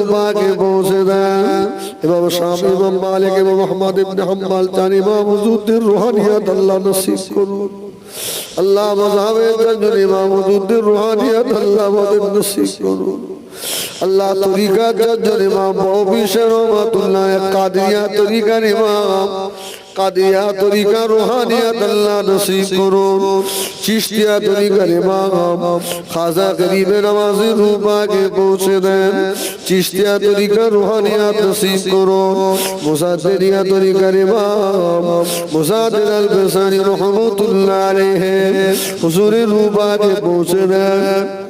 রূপাকে পৌঁছে দেন ইমাম শামী ইমাম মালিক ইমাম মোহাম্মদ ইবনে হাম্মাল চান ইমাম হুজুরদের রুহানিয়াত আল্লাহ নসিব করুন। আল্লাহ মজাহের জন্য ইমাম হুজুরদের রুহানিয়াত আল্লাহ আমাদের নসিব করুন। আল্লাহ তরিকার জন্য ইমাম ববিশের রহমাতুল্লাহ কাদিয়া তরিকার ইমাম। কাদিয়া তরিকা রুহানিয়াত আল্লাহ নসিব করুন চিশতিয়া তরিকার ইমাম খাজা গরিবের নামাজি রূপাকে পৌঁছে দেন চিশতিয়া তরিকা রুহানিয়াত নসিব করুন মুসাদ্দিরিয়া তরিকার ইমাম মুসাদ্দির আল বেসানি রহমতুল্লাহ আলাইহি হুজুরের রূপাকে পৌঁছে দেন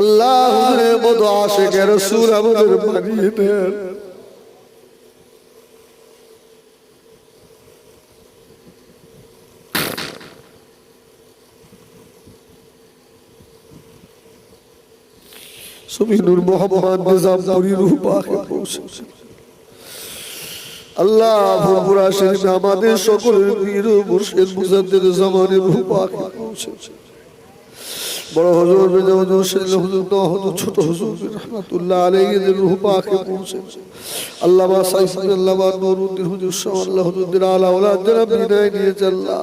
আল্লাহ হুজুরের আমাদের বানিয়ে দেন। আল্লাহ আমাদের সকলের বীর মুর্শিদ রূপাকে পৌঁছেছে। বড় হুজুর হুজুর হুজুর হুজুর, ছোট হুজুর, রহমাতুল্লাহ আলাইহি রূহ পাকে পৌঁছেছে আল্লামা সাইফুল আল্লামা নুরুদ্দিন হুজুর আল্লাহ হুজুরদের আলা ওলাদ যারা বিদায় নিয়েছে আল্লাহ।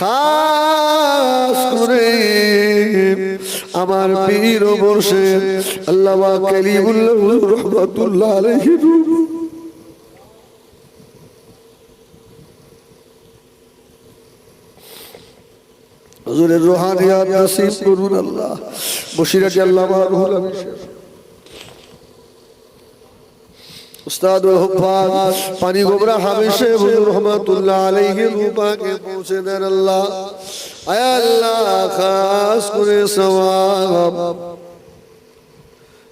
খাস করে আমার পীর ও মুর্শিদ আল্লামা কালিমুল্লাহ হুজুর, রহমাতুল্লাহ আলাইহি রূহ। হুজুরের রোহানিয়াত নসিব করুন আল্লাহ। বসিরাটি আল্লামা রুহুল আমিন উস্তাদ হুফাজ পানি গোবরা হামিশে হুজুর রহমাতুল্লাহ আলাইহি রূপাকে পৌঁছে দেন আল্লাহ। আয় আল্লাহ, খাস করে সওয়াব।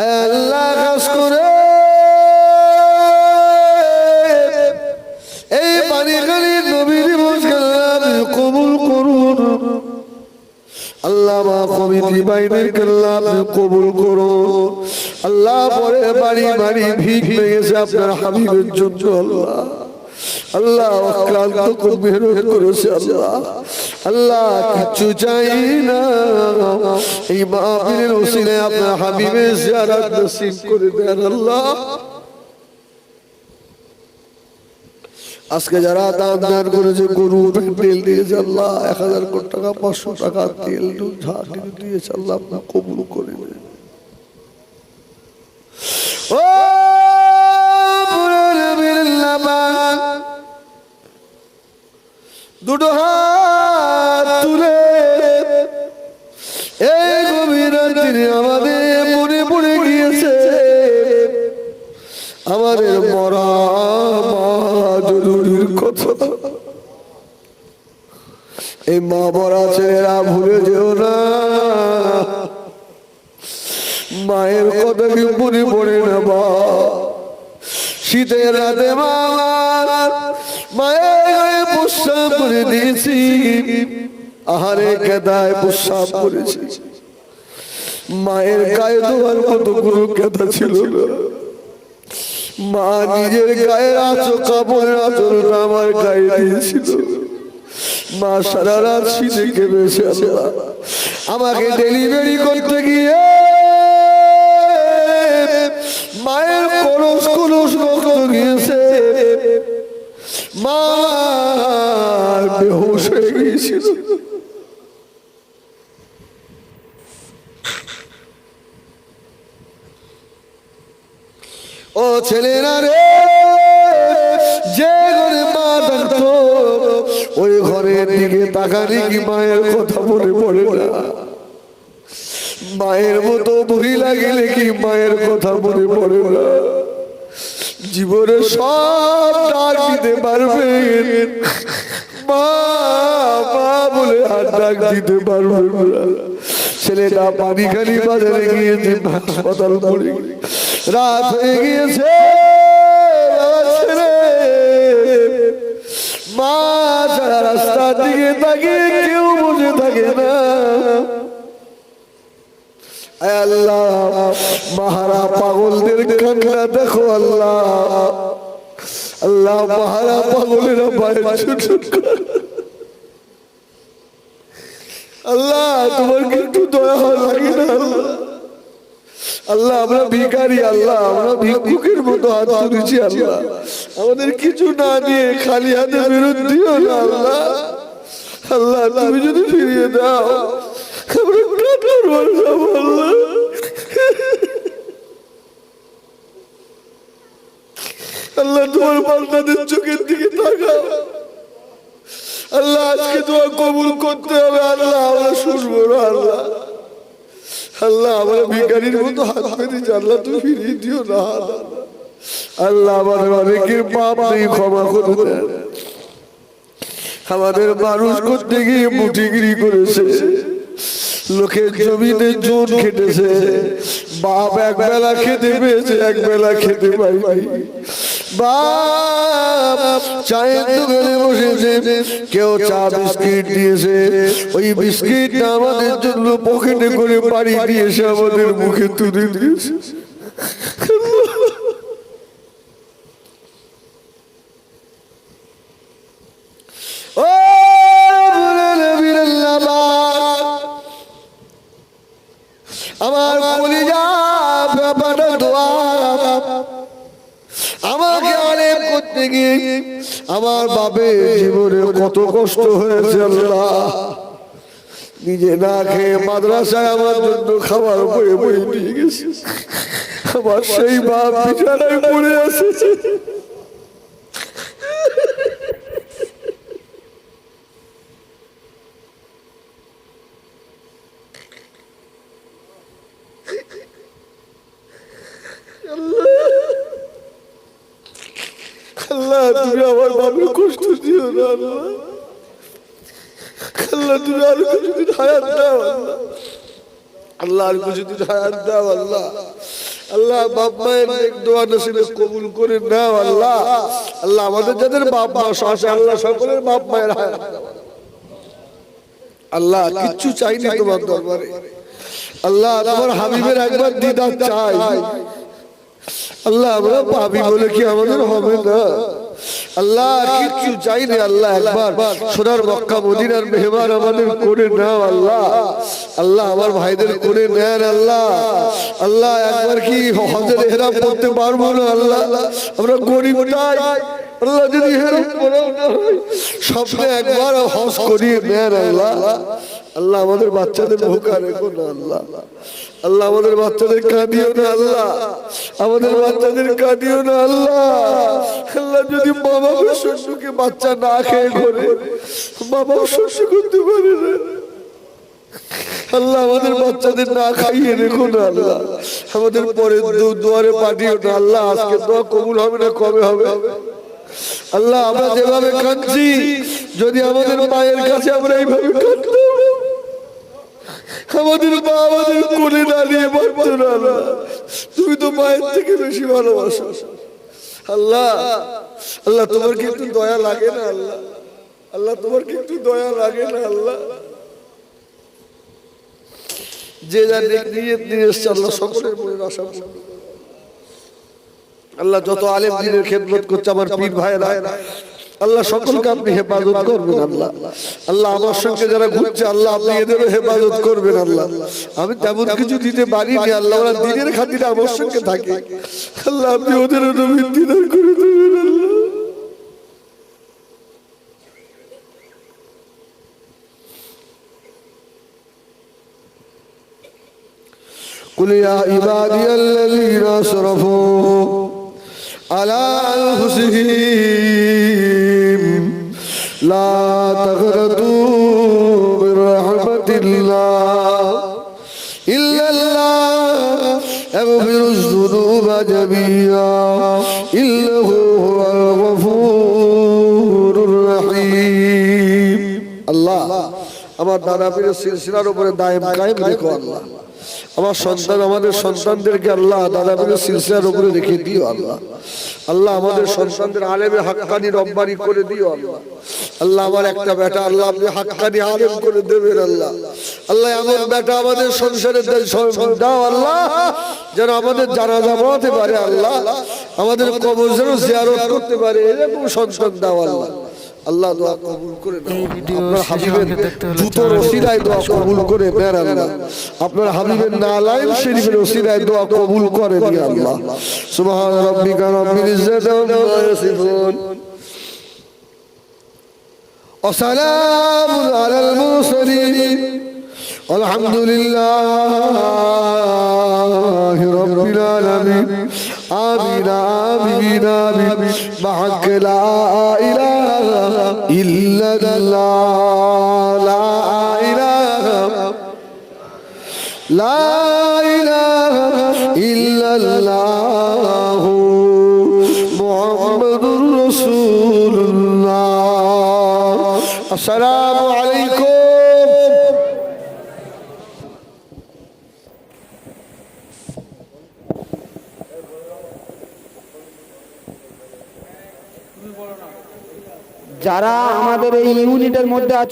আল্লাহ কাজ করে। এই পানি খালি নবীর মুসকাল্লাম কবুল করুন। আল্লাহ মা কমিটি বাইনের কাল্লাম কবুল করুন আল্লাহ পরে বাড়ি বাড়ি ভিড় লেগেছে আপনার হাবিবের জন্য আল্লাহ। আল্লাহ মেহনত করেছে আল্লাহ। আল্লাহ কিচ্ছু চাই না। এই মাহফিলের ওসিলে আপনার হাবিবের জিয়ারত নসিব করে দেন আল্লাহ। আজকে যারা দান দান করেছে, গরু তেল দিয়েছে আল্লাহ, এক হাজার কোটি টাকা, পাঁচশো টাকা তেল দিয়েছে আল্লাহ আপনার কবুল করে ও দুটো হাত এই মা বড়া ছেলেরা ভুলে যেও না। মায়ের কথা কি মনে পড়ে না বা শীতের রাতে মা মায়ের গায়ে প্রস্রাব করে দিয়েছি। আহারে কেদায় প্রস্রাব করেছি। মায়ের গায়ে তোমার কত কোনো কেদা ছিল মা নিজের গায়ের আচো কাপড়ের আচরটা আমার গায়ে দিয়েছিল। মা সারা রাত শীতে কেঁপেছে আল্লাহ। আমাকে ডেলিভারি করতে গিয়ে মায়ের কলস কলস রক্ত গিয়েছে। মা বেহুশ হয়ে গিয়েছিল। ও ছেলেরা রে ওই ঘরের দিকে তাকানি কি মায়ের কথা মনে পড়ে না? মায়ের মতো মহিলা গেলে কি মায়ের কথা মনে পড়ে না? জীবনে সব ডাক দিতে পারবেন। মা বলে আর ডাক দিতে পারবেন ছেলেটা পানি খালি বাজারে গিয়েছে, হাসপাতাল পড়ে রাত হয়ে গিয়েছে। মা ছাড়া রাস্তার দিকে তাকিয়ে কেউ বসে থাকে না। আল্লাহ, মাহারা পাগলদের কান্না দেখো আল্লাহ। আল্লাহ, মাহারা পাগলেরা বাইরে আল্লাহ, তোমার কি একটু দয়া লাগে না আল্লাহ। আল্লাহ, আমরা ভিখারি আল্লাহ, আমরা ভিক্ষুকের মতো হাত তুলেছি আল্লাহ। আমাদের কিছু না দিয়ে খালি হাতে ফেরত দিও না আল্লাহ। আল্লাহ, তুমি যদি ফিরিয়ে দাও আল্লাহ, তোমার বান্দাদের চোখের দিকে তাকাও। আল্লাহ, আজকে তোমার কবুল করতে হবে, আল্লাহ, আমরা শুনব আল্লাহ। আল্লাহ আমরা ভিকারির মতো হাত পেতেছি আল্লাহ তুমি ফিরিয়ে দিও না। আল্লাহ আমাদের অনেকের পাপ নেই, ক্ষমা করে আমাদের মানুষ করতে গিয়ে মুঠিগিরি করেছে। লোকের জমিতে জোন খেটেছে। বাপ এক বেলা খেতে পেয়েছে এক বেলা খেতে পাইনি বাপ, চায়ের দোকানে বসেছে কেউ চা বিস্কিট দিয়েছে, ওই বিস্কিট আমাদের জন্য পকেটে করে পাড়ি দিয়েছে, আমাদের মুখে তুলে দিয়েছে। করতে গিয়ে আমার বাপের জীবনে কত কষ্ট হয়েছে আল্লাহ। নিজে না খেয়ে মাদ্রাসায় আমার জন্য খাবার বয়ে বয়ে নিয়ে গেছে। আমার সেই বাপ বিছানায় পড়ে আছে আল্লাহ তুমি আমার বাবার কষ্ট দিও না আল্লাহ আল্লাহ কিছুদিন হায়াত দাও, আল্লাহ। আল্লাহ, আর কিছুদিন হায়াত দাও, আল্লাহ। আল্লাহ, বাপ মায়ের নেক দোয়া নসিবে কবুল করে নাও, আল্লাহ। আল্লাহ, আমাদের যাদের বাপ মা আছে, আল্লাহ, সকলের বাপ মায়ের হায়াত আল্লাহ, কিচ্ছু চাইনি তোমার দরবারে। আল্লাহ আমার হাবিবের একবার দিদার চাই। আল্লাহ, আমরা পাবি বলে কি আমাদের হবে না? আল্লাহ কিচ্ছু চাইনি আল্লাহ একবার। সোনার মক্কা মদিনার মেহমান আমাদের করে নাও আল্লাহ। আল্লাহ। আমার ভাইদের করে নেন আল্লাহ। আল্লাহ। একবার কি হজের হেরাম করতে পারব না আল্লাহ? আমরা গরিব চাই আল্লাহ যদি হেরাম করাও না একবার হজ করিয়ে নেন আল্লাহ। আল্লাহ। আমাদের বাচ্চাদের ভোকা রেখো না আল্লাহ। আল্লাহ। আমাদের বাচ্চাদের কাঁদিও না আল্লাহ। আমাদের বাচ্চাদের কাঁদিও না আল্লাহ। যদি বাবা শ্বশুরকে বাচ্চা না খেয়ে ঘরে বাবা শ্বশুর করতে পারে না। আল্লাহ আমাদের বাচ্চাদের না খাইয়ে রেখো না আল্লাহ। আমাদের পরে দুয়ারে পাঠিও না আল্লাহ, আজকে দোয়া কবুল হবে না কবে হবে? আল্লাহ, আমরা যেভাবে কাঁদছি, যদি আমাদের মায়ের কাছে আমরা এইভাবে কাঁদতাম। আমাদের মা আমাদের কোলে দাঁড়িয়ে পারতো না। তুমি তো মায়ের থেকে বেশি ভালোবাসো। আল্লাহ আল্লাহ, তোমার কি একটু দয়া লাগে না আল্লাহ? আল্লাহ, তোমার কি একটু দয়া লাগে না আল্লাহ? যে যা নিয়ত নিয়ে এসছে, আল্লাহ সকলের মনের আশা আল্লাহ, যত আলেম দিনের খেদমত করছে, আমার পীর ভাইরা আল্লাহ সকলকে আপনি হেফাজত করবেন আল্লাহ। আল্লাহ, আমার সঙ্গে যারা ঘুরছে, আল্লাহ, আপনি এদেরও হেফাজত করবেন আল্লাহ। আমি তেমন কিছু দিতে পারি পারিনি, আল্লাহ, ওরা দিনের খাতিরে আমার সঙ্গে থাকে। আল্লাহ, আপনি ওদের দিদার করে দেবেন আল্লাহ قل يا عبادي الذين اسرفوا على انفسهم لا تغرقوا من رحمة الله إلا الله يغفر الذنوب جميعا إنه هو الغفور الرحيم الله আমার দাদা পীরের সিলসিলার উপরে দায়েম কায়েম রেখো আল্লাহ আমার সন্তান, আমাদের সন্তানদেরকে আল্লাহ দাদা পীরের সিলসিলার উপরে রেখে দিও আল্লাহ। আল্লাহ আমাদের সন্তানদের আলেমে হাক্কানি রব্বানি করে দিও আল্লাহ। আল্লাহ আমার একটা বেটা, আল্লাহ আপনি হাক্কানি আলেম করে দেবেন আল্লাহ। আল্লাহ এমন বেটা আমাদের সংসারে দাও আল্লাহ, যেন আমাদের জানা জামাতে পারে আল্লাহ। আমাদের কবর যেন জিয়ারত করতে পারে, এরকম সন্তান দাও আল্লাহ। আল্লাহ দোয়া কবুল করে নাও আপনার হাবিবের জুতোর ওসিলায় দোয়া কবুল করে দেন আল্লাহ আপনার হাবিবের নালাইন শরীফের ওসিলায় দোয়া কবুল করে দিন আল্লাহ সুবহান রাব্বিকা রাব্বিল ইজ্জাতি আম্মা ইয়াসিফুন وسلام على المرسلين والحمد لله رب العالمين آمين آمين آمين بحق لا إله إلا الله لا إله لا إله إلا الله محمد رسول الله السلام عليكم যারা আমাদের এই ইউনিটের মধ্যে আছে